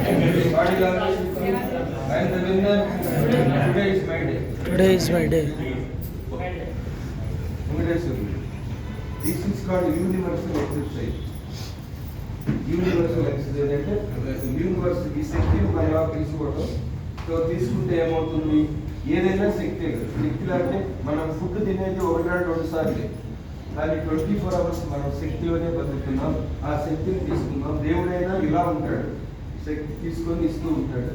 God is always with me. I am the winner. Today is my day. Today is my day Congratulations. This is called universal exercise. Universal exercise అంటే universe ఈ శక్తిని మనం ఎలా తీసుకోవడం so తీసుకుంటే ఏమవుతుంది ఏదైనా శక్తి శక్తి అంటే మనం ఫుడ్ తినేది ఒకటి రెండు సార్లు కానీ ట్వంటీ ఫోర్ అవర్స్ మనం శక్తిలోనే బతుకుతున్నాం ఆ శక్తిని తీసుకున్నాం దేవుడైనా ఇలా ఉంటాడు శక్తి తీసుకొని ఇస్తూ ఉంటాడు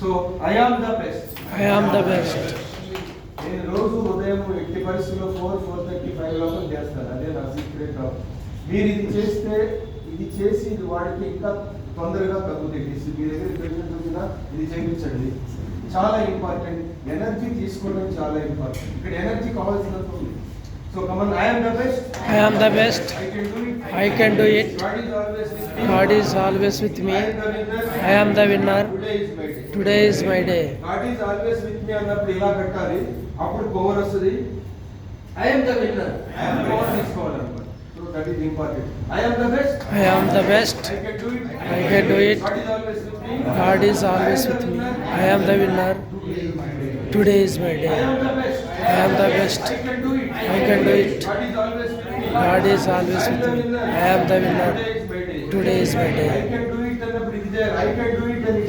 so I am the best I am the best నేను రోజు ఉదయం ఎట్టి పరిస్థితుల్లో ఫోర్ ఫోర్ థర్టీ ఫైవ్ లోపల చేస్తాను. అదే నా సీక్రెట్ మీరు ఇది చేస్తే ఇది చేసి ఇది వాడికి ఇంకా తొందరగా తగ్గుతుంది మీ దగ్గర వచ్చినా ఇది చేయించండి. చాలా ఇంపార్టెంట్ ఎనర్జీ తీసుకోవడం చాలా ఇంపార్టెంట్ ఇక్కడ ఎనర్జీ కావాల్సినంత ఉంది. So come on I'm the best I am the best I can do it I can do it. God is always with me God is always with me I am the I am the winner winner. Today is my day today is my day God is always with me అన్నప్పుడు ఇలా పెట్టాలి అప్పుడు power వస్తుంది I'm the winner I'm power తీసుకోవాలన్నమాట so that is important I'm the best I am the best I can do it I can do it. God is always with me God is always with me. I am the winner. Today is my I day. Am the best I am the best. I am the best. I can do it. I. God is always with me. I am the winner. Today is my day. I can do it and breathe. I can do it and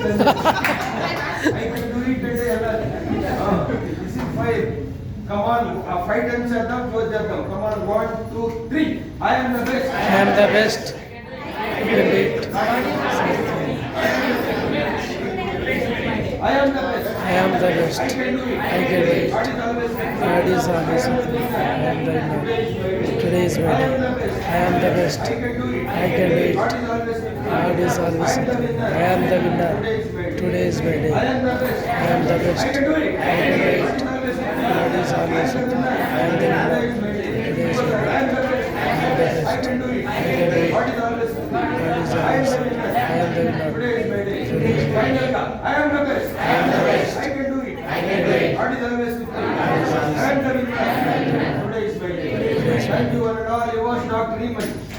I can do it and oh, This is five. Come on, uh, five times at them, close at them. Come on, one, two, three. I am the best. I am the best. I can do it. am the best. I gave it. God is always with me. I am the Today is my day. I am the best. I can wait. it. God is always with me. I am the winner. Today is my day. I am the best. I can wait. it. God is always with me. I am the winner. Today is my day. I am the best. I can wait. it. God is always with me. I am the winner. Today is my day. I am the best. Thank you all. You was Dr. Eamon.